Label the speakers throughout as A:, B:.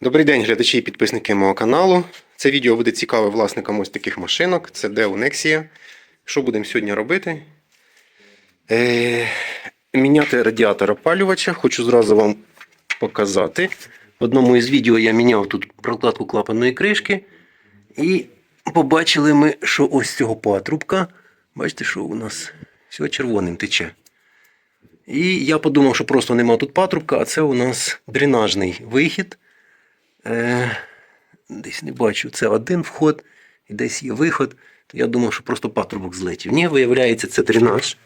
A: Добрий день, глядачі і підписники мого каналу. Це відео буде цікаве власникам ось таких машинок. Це Deo Nexia. Що будемо сьогодні робити? Е, міняти радіатор опалювача. Хочу зразу вам показати. В одному із відео я міняв тут прокладку клапанної кришки. І побачили ми, що ось цього патрубка. Бачите, що у нас все червоним тече. І я подумав, що просто нема тут патрубка, а це у нас дренажний вихід. Е, десь не бачу, це один вход і десь є виход. То я думав, що просто патрубок злетів. Ні, виявляється, це дренаж.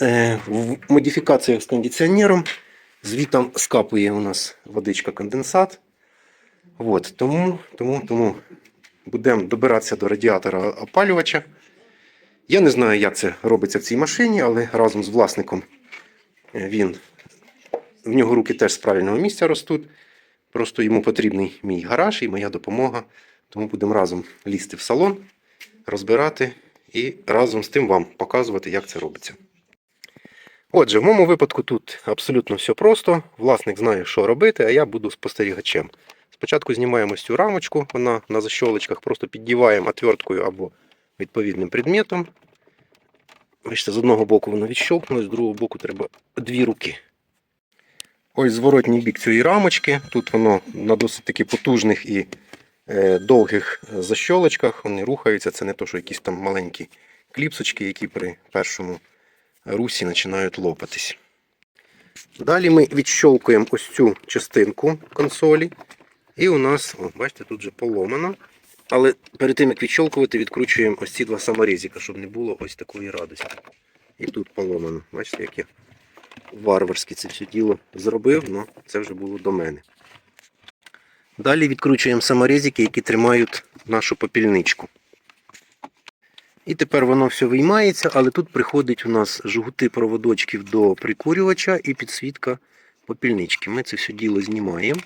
A: Е, в модифікаціях з кондиціонером. Звітом скапує у нас водичка конденсат. От, тому, тому, тому будемо добиратися до радіатора опалювача. Я не знаю, як це робиться в цій машині, але разом з власником е, він в нього руки теж з правильного місця ростуть. Просто йому потрібний мій гараж і моя допомога. Тому будемо разом лізти в салон, розбирати і разом з тим вам показувати, як це робиться. Отже, в моєму випадку тут абсолютно все просто. Власник знає, що робити, а я буду спостерігачем. Спочатку знімаємо цю рамочку, вона на защолочках, просто піддіваємо отверткою або відповідним предметом. Бачите, з одного боку воно відщолкнуло, з другого боку треба дві руки. Ось зворотній бік цієї рамочки. Тут воно на досить таки потужних і е, довгих защолочках. Вони рухаються. Це не то, що якісь там маленькі кліпсочки, які при першому русі починають лопатись. Далі ми відщолкуємо ось цю частинку консолі. І у нас, о, бачите, тут вже поломано. Але перед тим як відщолкувати, відкручуємо ось ці два саморізика, щоб не було ось такої радості. І тут поломано. Бачите, як я варварськи це все діло зробив, але це вже було до мене. Далі відкручуємо саморізики, які тримають нашу попільничку. І тепер воно все виймається, але тут приходить у нас жгути проводочків до прикурювача і підсвітка попільнички. Ми це все діло знімаємо.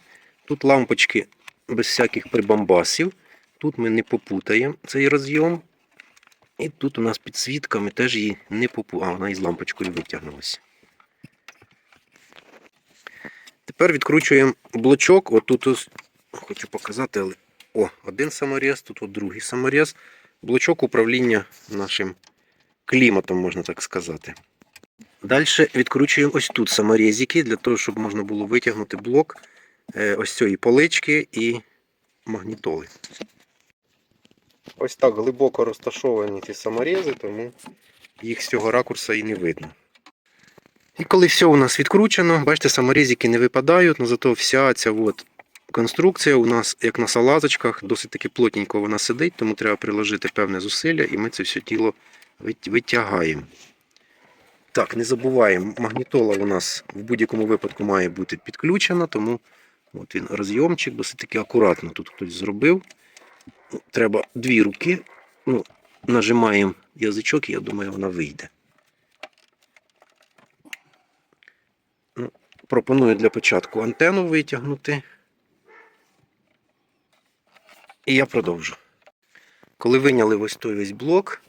A: Тут лампочки без всяких прибамбасів. Тут ми не попутаємо цей розйом. І тут у нас підсвітка, ми теж її не попутаємо. А, вона із лампочкою витягнулася. Тепер відкручуємо блочок. Отут ось, хочу показати, але о, один саморіз, тут от другий саморіз. Блочок управління нашим кліматом, можна так сказати. Далі відкручуємо ось тут саморізики, для того, щоб можна було витягнути блок е, ось цієї полички і магнітоли. Ось так глибоко розташовані ці саморези, тому їх з цього ракурсу і не видно. І коли все у нас відкручено, бачите, саморізики не випадають, але зато вся ця от конструкція у нас, як на салазочках, досить таки плотненько вона сидить, тому треба приложити певне зусилля і ми це все тіло витягаємо. Так, не забуваємо, магнітола у нас в будь-якому випадку має бути підключена, тому от він розйомчик, досить таки акуратно тут хтось зробив. Ну, Треба дві руки. Ну, нажимаємо язичок і я думаю, вона вийде. Ну, пропоную для початку антенну витягнути. І я продовжу. Коли виняли ось той весь блок,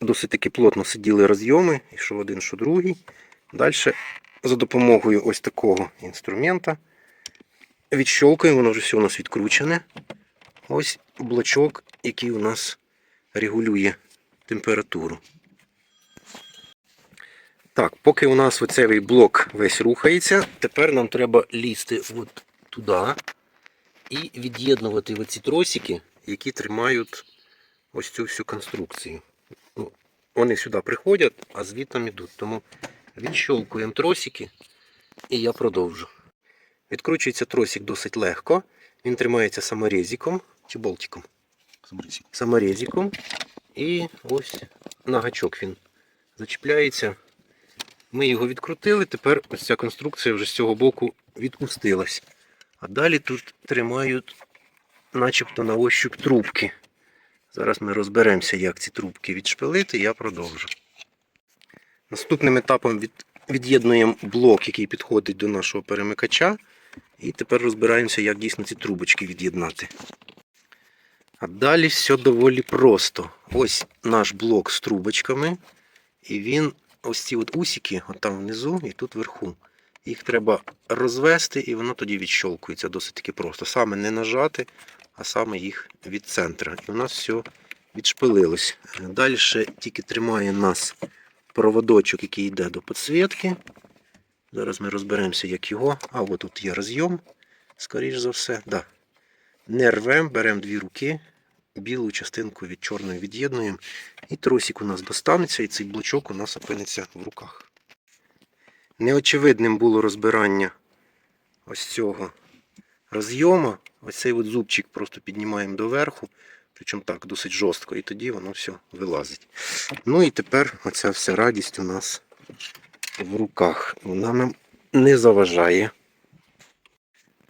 A: досить таки плотно сиділи розйоми, і що один, що другий. Далі за допомогою ось такого інструмента відщолкуємо, воно вже все у нас відкручене. Ось блочок, який у нас регулює температуру. Так, поки у нас оцей блок весь рухається, тепер нам треба лізти от туди і від'єднувати оці тросики, які тримають ось цю всю конструкцію. Ну, Вони сюди приходять, а звідти йдуть. Тому відщолкуємо тросики і я продовжу. Відкручується тросик досить легко. Він тримається саморезиком чи болтиком. Саморезиком. І ось на гачок він зачіпляється. Ми його відкрутили, тепер ось ця конструкція вже з цього боку відпустилась. А далі тут тримають начебто на ощуп трубки. Зараз ми розберемося, як ці трубки відшпилити, я продовжу. Наступним етапом від, від'єднуємо блок, який підходить до нашого перемикача. І тепер розбираємося, як дійсно ці трубочки від'єднати. А далі все доволі просто. Ось наш блок з трубочками. І він, ось ці от усики, от там внизу і тут вверху. Їх треба розвести, і воно тоді відщолкується досить таки просто. Саме не нажати, а саме їх від центра. І у нас все відшпилилось. Далі тільки тримає нас проводочок, який йде до підсвітки. Зараз ми розберемося, як його. А, от тут є розйом, скоріш за все. Да. Не рвемо, беремо дві руки, білу частинку від чорної від'єднуємо. І тросик у нас достанеться, і цей блочок у нас опиниться в руках. Неочевидним було розбирання ось цього розйома. Ось цей от зубчик просто піднімаємо доверху, причому так, досить жорстко, і тоді воно все вилазить. Ну і тепер оця вся радість у нас в руках. Вона нам не заважає.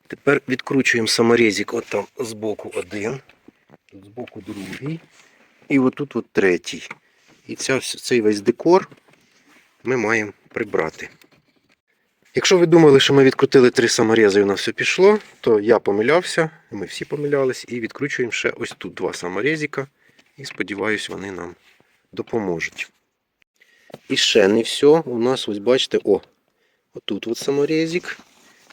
A: Тепер відкручуємо саморізик от там з боку один, з боку другий, і отут от третій. І ця, цей весь декор ми маємо прибрати. Якщо ви думали, що ми відкрутили три саморези і у нас все пішло, то я помилявся, ми всі помилялись, і відкручуємо ще ось тут два саморезика. І сподіваюсь, вони нам допоможуть. І ще не все. У нас, ось бачите, о, отут от саморезик.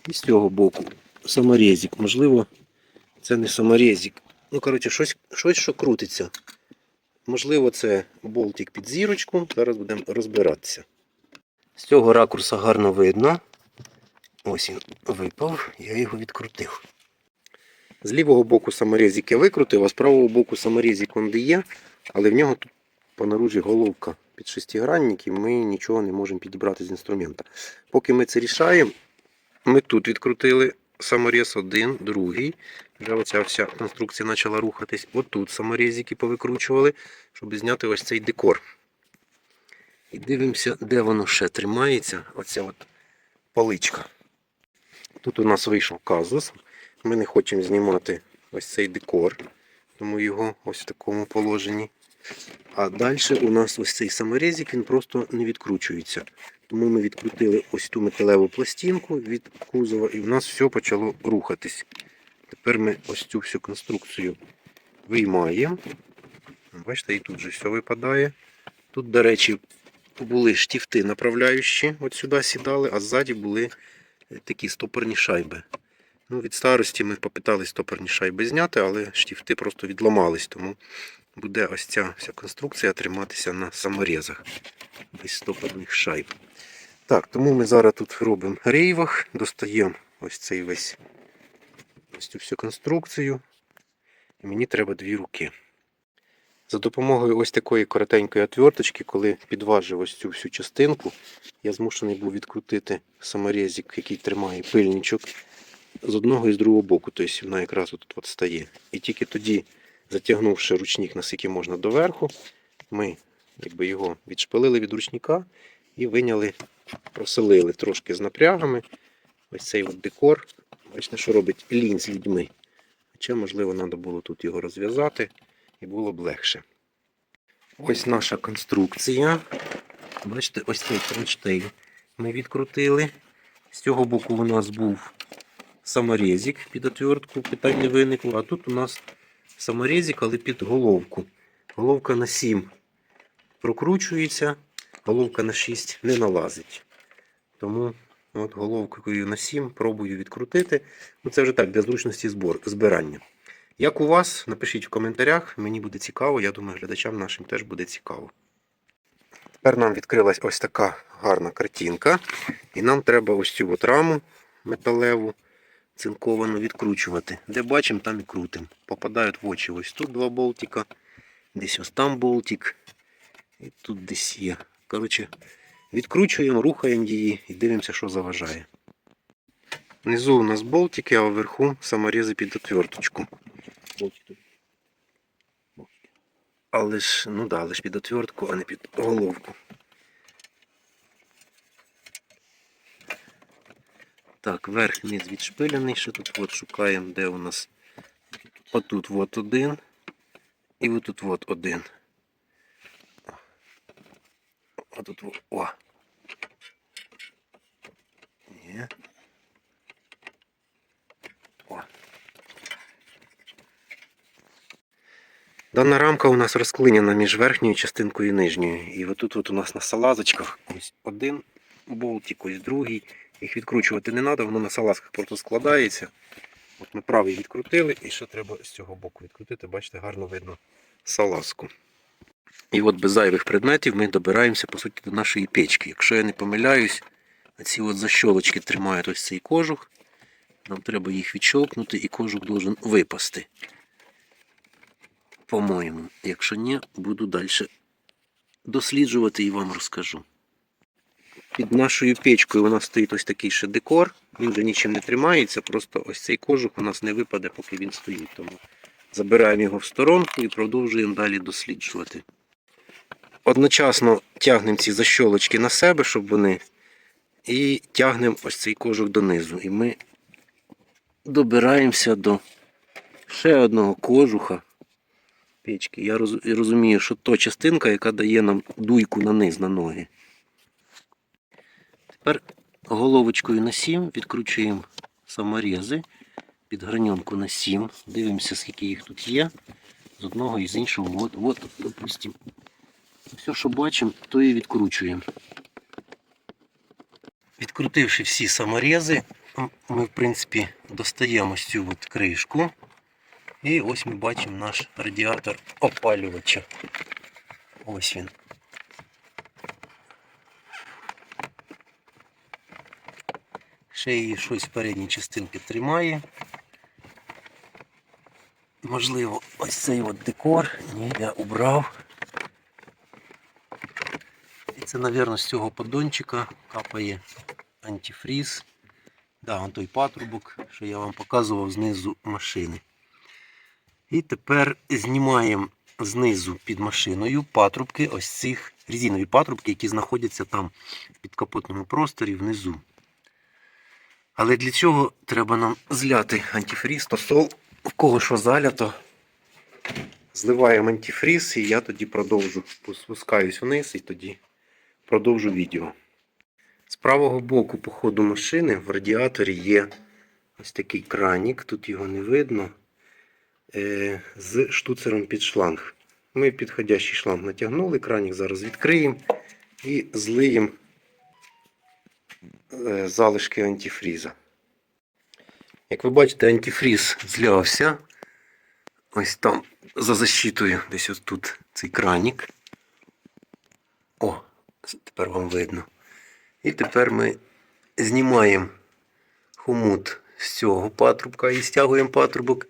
A: І з цього боку саморезик. Можливо, це не саморезик. Ну, коротше, щось, щось що крутиться. Можливо, це болтик під зірочку. Зараз будемо розбиратися. З цього ракурса гарно видно. Ось він випав, я його відкрутив. З лівого боку саморізик я викрутив, а з правого боку саморізик он де є, але в нього тут по наружі головка під шестигранник, і ми нічого не можемо підібрати з інструмента. Поки ми це рішаємо, ми тут відкрутили саморіз один, другий. Вже оця вся конструкція почала рухатись. Отут саморізики повикручували, щоб зняти ось цей декор. І дивимося, де воно ще тримається. Оця от паличка. Тут у нас вийшов казус. Ми не хочемо знімати ось цей декор, тому його ось в такому положенні. А далі у нас ось цей саморезик, він просто не відкручується. Тому ми відкрутили ось ту металеву пластинку від кузова, і в нас все почало рухатись. Тепер ми ось цю всю конструкцію виймаємо. Бачите, і тут же все випадає. Тут, до речі, були штифти направляючі, от сюди сідали, а ззаді були е, такі стопорні шайби. Ну, від старості ми попитались стопорні шайби зняти, але штифти просто відламались, тому буде ось ця вся конструкція триматися на саморезах без стопорних шайб. Так, тому ми зараз тут робимо рейвах, достаємо ось цей весь ось всю конструкцію. І мені треба дві руки. За допомогою ось такої коротенької отверточки, коли підважив ось цю всю частинку, я змушений був відкрутити саморезик, який тримає пильничок з одного і з другого боку. Тобто вона якраз тут от стає. І тільки тоді, затягнувши ручник, наскільки можна доверху, ми якби, його відшпилили від ручника і виняли, проселили трошки з напрягами. Ось цей от декор. Бачите, що робить лінь з людьми. Хоча, можливо, треба було тут його розв'язати і було б легше. Ось наша конструкція. Бачите, ось цей кронштейн ми відкрутили. З цього боку у нас був саморезик під отвертку, питань не виникло. А тут у нас саморезик, але під головку. Головка на 7 прокручується, головка на 6 не налазить. Тому от головкою на 7 пробую відкрутити. Ну, Це вже так, для зручності збор, збирання. Як у вас, напишіть в коментарях, мені буде цікаво, я думаю, глядачам нашим теж буде цікаво. Тепер нам відкрилась ось така гарна картинка. І нам треба ось цю от раму металеву, цинковану відкручувати. Де бачимо, там і крутимо. Попадають в очі ось тут два болтика, десь ось там болтик. І тут десь є. Коротше, відкручуємо, рухаємо її і дивимося, що заважає. Внизу у нас болтики, а вверху саморези під отверточку. Але ж, ну да, але ж під отвертку, а не під головку. Так, верх низ відшпилений, що тут от шукаємо, де у нас отут от один і отут от один. Отут во- о. Ні. О. Дана рамка у нас розклинена між верхньою частинкою і нижньою. І отут от у нас на салазочках ось один болтик, ось другий Їх відкручувати не треба, воно на салазках просто складається. От ми правий відкрутили, і ще треба з цього боку відкрутити, бачите, гарно видно салазку. І от без зайвих предметів ми добираємося по суті до нашої печки. Якщо я не помиляюсь, ці от защолочки тримають ось цей кожух. Нам треба їх відщолкнути і кожух должен випасти. По-моєму, якщо ні, буду далі досліджувати і вам розкажу. Під нашою печкою у нас стоїть ось такий ще декор. Він вже нічим не тримається, просто ось цей кожух у нас не випаде, поки він стоїть. Тому забираємо його в сторонку і продовжуємо далі досліджувати. Одночасно тягнемо ці защолочки на себе, щоб вони. І тягнемо ось цей кожух донизу. І ми добираємося до ще одного кожуха печки. Я розумію, що то частинка, яка дає нам дуйку на низ на ноги. Тепер головочкою на 7 відкручуємо саморези під граньонку на 7. Дивимося, скільки їх тут є. З одного і з іншого. От, от, допустимо. Все, що бачимо, то і відкручуємо. Відкрутивши всі саморези, ми, в принципі, достаємо ось цю от кришку. І ось ми бачимо наш радіатор опалювача. Ось він. Ще її щось в передній частинці тримає. Можливо, ось цей от декор. Ні, я убрав. Це, мабуть, з цього поддончика капає антифріз. Да, он той патрубок, що я вам показував знизу машини. І тепер знімаємо знизу під машиною патрубки, ось цих резинові патрубки, які знаходяться там в підкапотному просторі внизу. Але для цього треба нам зляти антифріз, то сол, в кого що залято. Зливаємо антифріз і я тоді продовжу. Спускаюсь вниз і тоді продовжу відео. З правого боку по ходу машини в радіаторі є ось такий кранік, тут його не видно, е, з штуцером під шланг. Ми підходящий шланг натягнули, кранік зараз відкриємо і злиємо е, залишки антифріза. Як ви бачите, антифріз злявся. Ось там за защитою, десь ось тут цей кранік. О, тепер вам видно. І тепер ми знімаємо хомут з цього патрубка і стягуємо патрубок.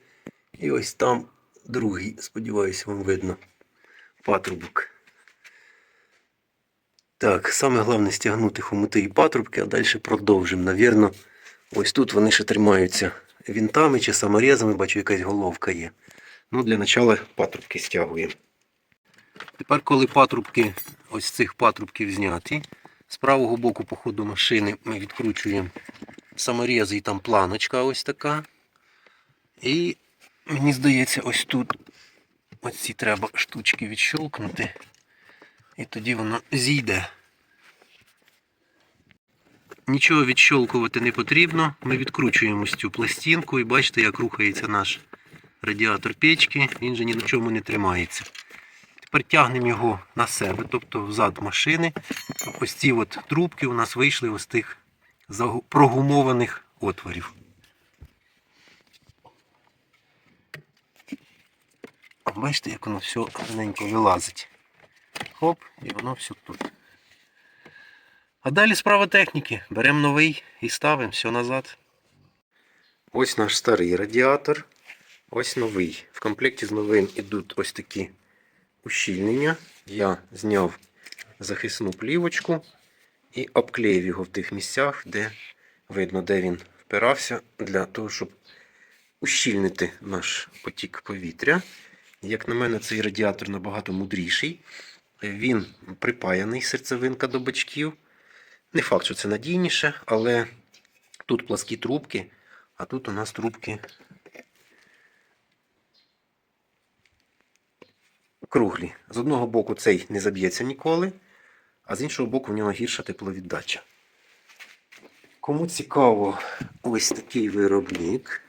A: І ось там другий, сподіваюся, вам видно патрубок. Так, саме головне стягнути хомути і патрубки, а далі продовжимо. Навірно, ось тут вони ще тримаються вінтами чи саморезами, бачу, якась головка є. Ну, для начала патрубки стягуємо. Тепер, коли патрубки, ось цих патрубків зняті, з правого боку по ходу машини ми відкручуємо саморези і там планочка ось така. І мені здається, ось тут ось ці треба штучки відщолкнути. І тоді воно зійде. Нічого відщолкувати не потрібно. Ми відкручуємо ось цю пластинку і бачите, як рухається наш радіатор печки. Він же ні на чому не тримається. Тепер тягнемо його на себе, тобто взад машини. Ось ці от трубки у нас вийшли ось тих прогумованих отворів. Бачите, як воно все гарненько вилазить. Хоп, і воно все тут. А далі справа техніки. Беремо новий і ставимо все назад. Ось наш старий радіатор. Ось новий. В комплекті з новим ідуть ось такі ущільнення. Я зняв захисну плівочку і обклеїв його в тих місцях, де видно, де він впирався, для того, щоб ущільнити наш потік повітря. Як на мене, цей радіатор набагато мудріший. Він припаяний серцевинка до бачків. Не факт, що це надійніше, але тут пласкі трубки, а тут у нас трубки круглі. З одного боку цей не заб'ється ніколи, а з іншого боку в нього гірша тепловіддача. Кому цікаво ось такий виробник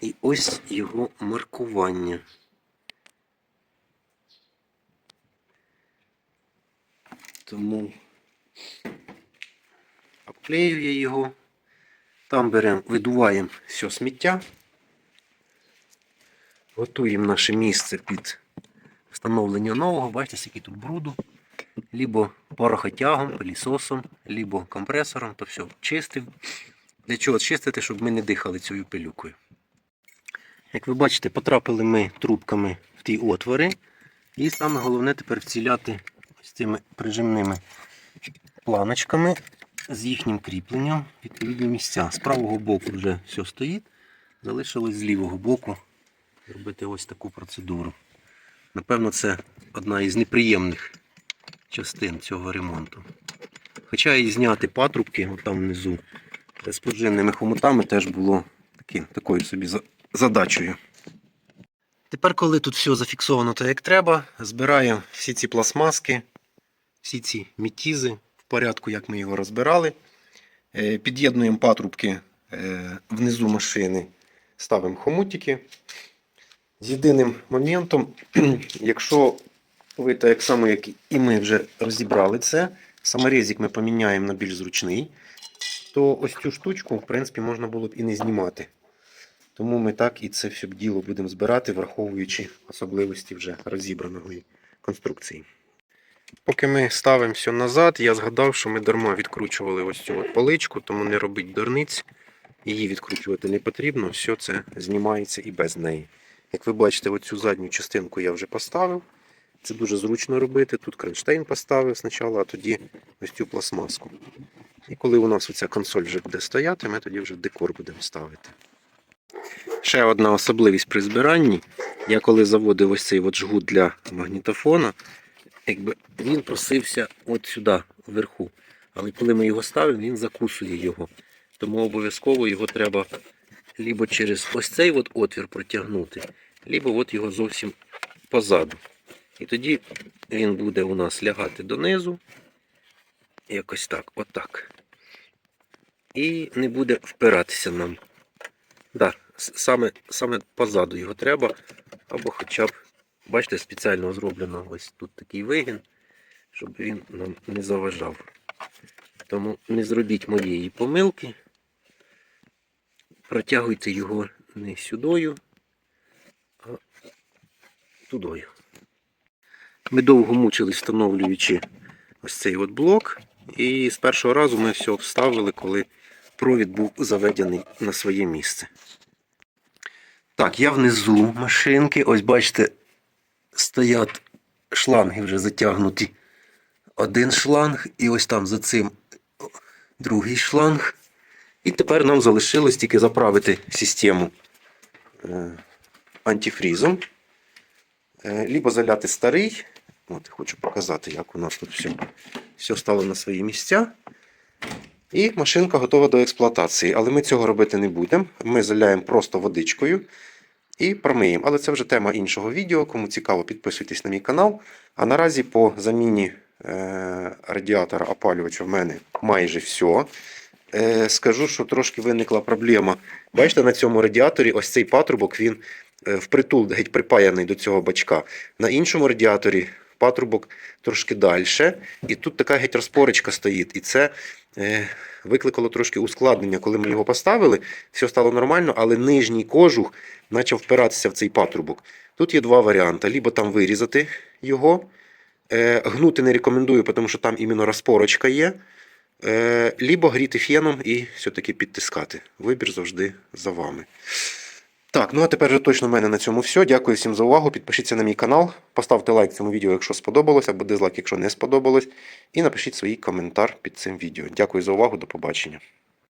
A: і ось його маркування. Тому обклеює його. Там беремо, видуваємо все сміття. Готуємо наше місце під встановлення нового. Бачите, скільки тут бруду. Либо порохотягом, пилісосом, либо компресором, то все чистив. Для чого чистити, щоб ми не дихали цією пилюкою. Як ви бачите, потрапили ми трубками в ті отвори. І саме головне тепер вціляти ось цими прижимними планочками з їхнім кріпленням відповідні місця. З правого боку вже все стоїть. Залишилось з лівого боку зробити ось таку процедуру. Напевно, це одна із неприємних частин цього ремонту. Хоча і зняти патрубки там внизу з пружинними хомутами теж було таким, такою собі за- задачею. Тепер, коли тут все зафіксовано так, як треба, збираємо всі ці пластмаски, всі ці мітізи в порядку, як ми його розбирали. Е, Під'єднуємо патрубки е, внизу машини, ставимо хомутики. З єдиним моментом, якщо ви так само, як і ми вже розібрали це, саморезик ми поміняємо на більш зручний, то ось цю штучку, в принципі, можна було б і не знімати. Тому ми так і це все діло будемо збирати, враховуючи особливості вже розібраної конструкції. Поки ми ставимо все назад, я згадав, що ми дарма відкручували ось цю от поличку, тому не робить дурниць. Її відкручувати не потрібно, все це знімається і без неї. Як ви бачите, оцю задню частинку я вже поставив. Це дуже зручно робити. Тут кронштейн поставив спочатку, а тоді ось цю пластмаску. І коли у нас оця консоль вже буде стояти, ми тоді вже декор будемо ставити. Ще одна особливість при збиранні. Я коли заводив ось цей от жгут для магнітофона, якби він просився от сюди, вверху. Але коли ми його ставимо, він закусує його. Тому обов'язково його треба либо через ось цей от отвір протягнути, либо от його зовсім позаду. І тоді він буде у нас лягати донизу. Якось так, отак. І не буде впиратися нам. Да, саме, саме позаду його треба, або хоча б, бачите, спеціально зроблено ось тут такий вигін, щоб він нам не заважав. Тому не зробіть моєї помилки. Протягуйте його не сюдою, а тудою. Ми довго мучились, встановлюючи ось цей от блок. І з першого разу ми все вставили, коли провід був заведений на своє місце. Так, я внизу машинки. Ось бачите, стоять шланги вже затягнуті. Один шланг, і ось там за цим другий шланг. І тепер нам залишилось тільки заправити систему е, антифрізом. Е, Либо заляти старий. От, хочу показати, як у нас тут все, все стало на свої місця. І машинка готова до експлуатації. Але ми цього робити не будемо. Ми заляємо просто водичкою і промиємо. Але це вже тема іншого відео. Кому цікаво, підписуйтесь на мій канал. А наразі по заміні е, радіатора опалювача в мене майже все. Е, скажу, що трошки виникла проблема. Бачите, на цьому радіаторі ось цей патрубок він е, впритул геть припаяний до цього бачка. На іншому радіаторі патрубок трошки далі. І тут така геть розпорочка стоїть. І це е, викликало трошки ускладнення. Коли ми його поставили, все стало нормально, але нижній кожух почав впиратися в цей патрубок. Тут є два варіанти: либо там вирізати його. Гнути не рекомендую, тому що там іменно розпорочка є. Е, либо гріти феном і все-таки підтискати. Вибір завжди за вами. Так, ну а тепер вже точно в мене на цьому все. Дякую всім за увагу. Підпишіться на мій канал, поставте лайк цьому відео, якщо сподобалось, або дизлайк, якщо не сподобалось. І напишіть свій коментар під цим відео. Дякую за увагу, до побачення.